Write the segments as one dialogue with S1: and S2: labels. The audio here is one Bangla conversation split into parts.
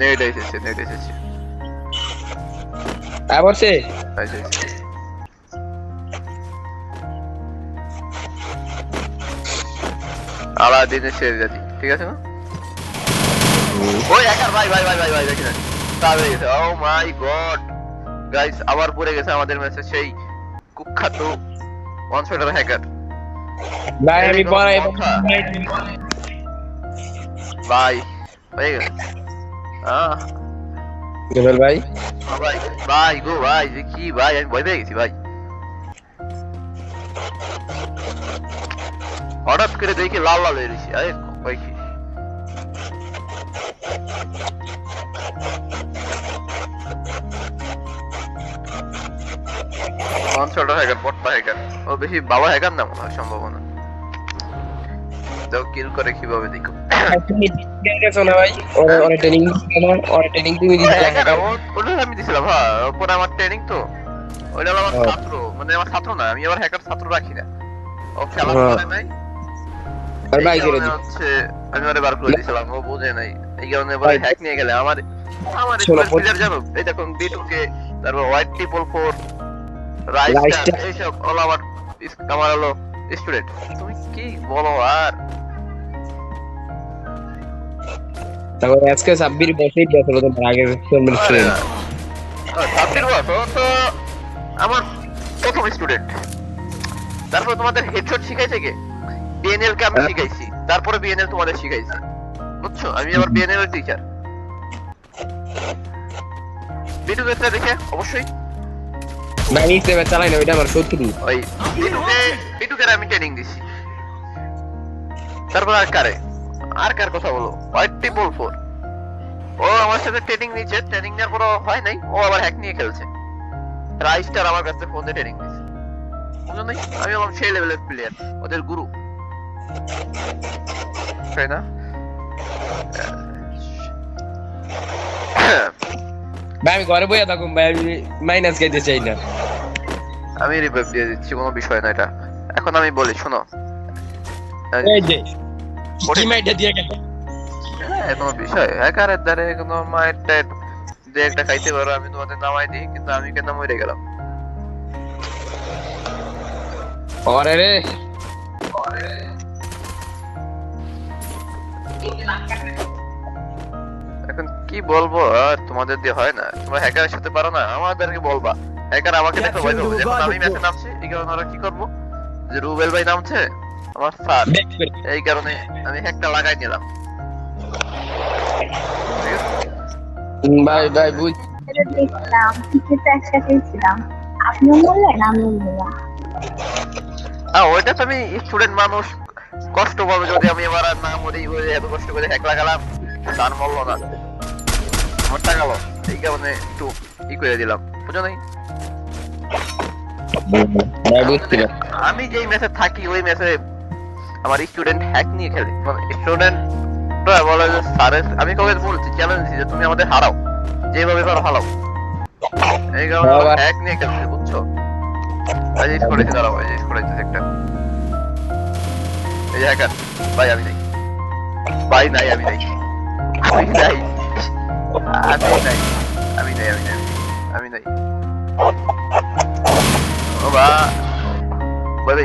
S1: নেট এসেছে নেট এসেছে
S2: আবার সে
S1: আলাদিনের শেষ জাতি ঠিক আছে না ওই একার ভাই ভাই ভাই ভাই ভাই দেখি না তার হয়ে গেছে। ও মাই গড গাইস আবার পড়ে গেছে আমাদের ম্যাচে সেই কুখ্যাত ওয়ান শটার হ্যাকার
S2: ভাই আমি পরে
S1: ভাই। হয়ে। গেছে
S2: জুবেল ভাই
S1: ভাই। ভাই গো ভাই যে কি ভাই আমি ভয় পেয়ে গেছি ভাই। হঠাৎ করে দেখি লাল লাল হয়ে গেছি আরে ভাই কি। হ্যাকার পট্টা হ্যাকার ও বেশি বাবা হ্যাকার না মনে হয় সম্ভাবনা তো কিল করে কীভাবে দেখো।
S2: তুমি গেছো না ভাই? ওরে ওরে ট্রেনিং দিছিস ওরে ট্রেনিং তুমি দিছিস
S1: ও- ওটা আমি দিছিলাম হ্যাঁ ওপরে আমার ট্রেনিং তো। ওইটা আমার ছাত্র মানে আমার ছাত্র না আমি আবার হ্যাকার ছাত্র রাখি না। ও খেলা
S2: হ্যাঁ।
S1: করে নাই।
S2: আর ভাই
S1: এই কারণে আমি ওরে বার করে দিয়েছিলাম ও বুঝে নাই। এই কারণে এবার
S2: ভাই।
S1: হ্যাক নিয়ে গেলে আমার আমার প্লেয়ার জানো? এই দেখুন বিটুকে তারপর হোয়াইট ট্রিপল ফোর রাইস্টার
S2: রাইস্টার।
S1: এইসব হলো আমার আমার হলো স্টুডেন্ট তুমি কি বলো আর?
S2: তারপরে আজকে সাব্বির বসেই গেছিল তোমার আগে ফ্রেন্ড
S1: সাবজেক্ট বস ও তো আমার প্রথম স্টুডেন্ট তারপর তোমাদের হেডশট শিখাইছে কে? বিএনএল কে আমি
S2: হ্যাঁ।
S1: শিখাইছি। তারপরে বিএনএল তোমাদের শিখাইছে। বুঝছ? আমি আবার বিএনএল এর টিচার বিটু দেখে অবশ্যই।
S2: ভাই চালাই না ওইটা আমার শত্রু।
S1: ওই বিটুকে বিটুকে আমি ট্রেনিং দিছি। তারপর আর কারে? আর কার কথা বলো? হোয়াইট ট্রিপল ফোর ও আমার সাথে ট্রেনিং নিচ্ছে ট্রেনিং নেওয়ার পর হয় নাই। ও আবার হ্যাক নিয়ে খেলছে। রাইস্টার আমার কাছে ফোন দিয়ে ট্রেনিং বুঝো আমি হলাম সেই লেভেলের প্লেয়ার ওদের গুরু তাই না?
S2: ভাই আমি ঘরে বইয়া থাকুম ভাই আমি মাইনাস খাইতে চাই না।
S1: আমি রিভাইভ দিয়ে দিচ্ছি কোনো বিষয় না এটা। এখন আমি বলি শোনো।
S2: এই যে মাইটা দিয়ে গেল।
S1: হ্যাঁ কোনো বিষয়। হ্যাকারের দ্বারে কোনো মায়ের টাইট যে একটা খাইতে পারো আমি তোমাদের নামাই দিই কিন্তু আমি কেন মরে গেলাম।
S2: ওরে রে।
S1: এখন কি বলব তোমাদের দিয়ে হয় না। তোমরা হ্যাকারের সাথে পারো না আমাদেরকে বলবা। হ্যাকার আমাকে দেখো আমি ম্যাচে নামছি এই কারণে ওরা কি করব? যে রুবেল ভাই নামছে আমার স্যার এই কারণে আমি হ্যাকটা লাগাই নিলাম।
S2: ভাই ভাই বুঝ
S3: আপনিও বললেন আমিও বললাম।
S1: হ্যাঁ ওইটা তো আমি স্টুডেন্ট মানুষ কষ্ট পাবে যদি আমি এবার আর না মরি ওই এত কষ্ট করে হ্যাক লাগালাম তার মরল না। আমার টাকা গেল এই কারণে একটু ই করে দিলাম বুঝো নাই? আমি যেই ম্যাচে থাকি ওই ম্যাচে আমার স্টুডেন্ট হ্যাক নিয়ে খেলে। মানে স্টুডেন্ট বলে যে স্যারের আমি কবে বলছি চ্যালেঞ্জ দিচ্ছি যে তুমি আমাদের হারাও। যেভাবে পারো হারাও। এই কারণে। হ্যাক নিয়ে খেলছে বুঝছ? এই করেছি দাঁড়াও এই করেছি একটা। এই হ্যাকার ভাই আমি নাই। ভাই নাই আমি নাই। আমি নাই। আমি নাই। আমি নাই আমি নাই আমি নাই ও বা। বলে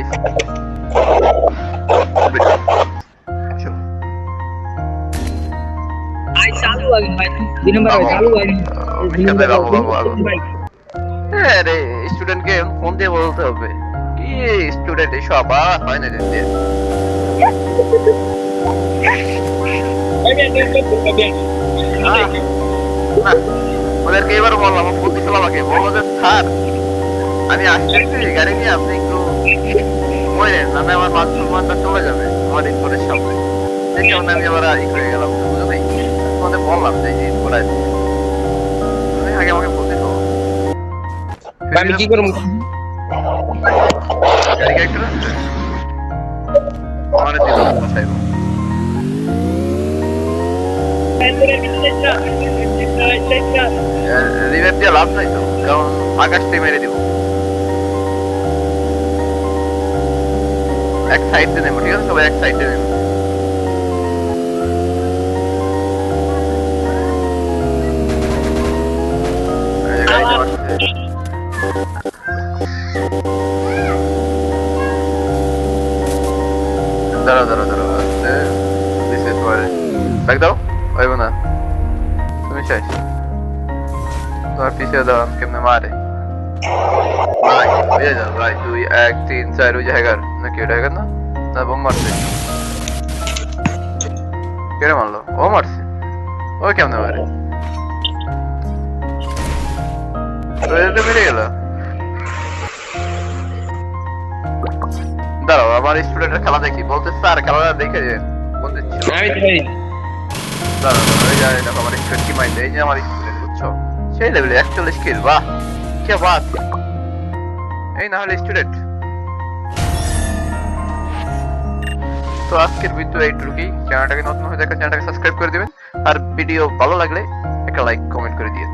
S4: ভাই চালু আগে ভাই। দুই নম্বর চালু আগে।
S1: হ্যাঁ রে স্টুডেন্টকে ফোন দিয়ে বলতে হবে। কি স্টুডেন্ট এসব আর হয় না রে? ওদেরকে এবার বললাম ফোন দিছিল আমাকে বলল যে স্যার আমি আসতেছি গাড়ি নিয়ে আপনি একটু বললেন নাহলে আমার মান সম্মানটা চলে যাবে আমার স্কুলের সামনে। সেই কারণে আমি আবার ই করে গেলাম বুঝো তোমাদের বললাম যে এই করাই আগে আমাকে বলতে তো
S2: আমি কি করব?
S1: গাড়ি ক্যারেক্টার আছে আমার দিল বসাইব রিভাইভ দিয়ে লাভ নাই তো কারণ আকাশটি মেরে দিব। এক সাইড দিয়ে নেবো ঠিক আছে সবাই এক সাইড দিয়ে নেবো দাঁড়াও দাঁড়াও দাঁড়াও আসতে বিশেষ পরে ব্যাগ দাও হইব না তুমি শেষ তোমার পিছিয়ে দাও কেমনে মারে ভাই হয়ে যাও ভাই দুই এক তিন চার ওই জায়গার নাকি ওটা জায়গার না না বোম মারছে কেড়ে মারলো ও মারছে ও কেমনে মারে মেরে গেল দাঁড়াও আমার স্টুডেন্টের খেলা দেখি বলতে স্যার খেলাটা দেখে যে কোন দিচ্ছিল
S2: আমি তো পারি
S1: দাঁড়াও যে আমার স্টুডেন্ট কি মাইন্ড এই যে আমার স্টুডেন্ট বুঝছ সেই লেভেলে একচল্লিশ স্কিল বাহ কে বাত এই না হলে স্টুডেন্ট তো আজকের ভিডিও এইটুকুই। চ্যানেলটাকে নতুন হয়ে দেখা চ্যানেলটাকে সাবস্ক্রাইব করে দিবেন। আর ভিডিও ভালো লাগলে একটা লাইক কমেন্ট করে দিয়ে।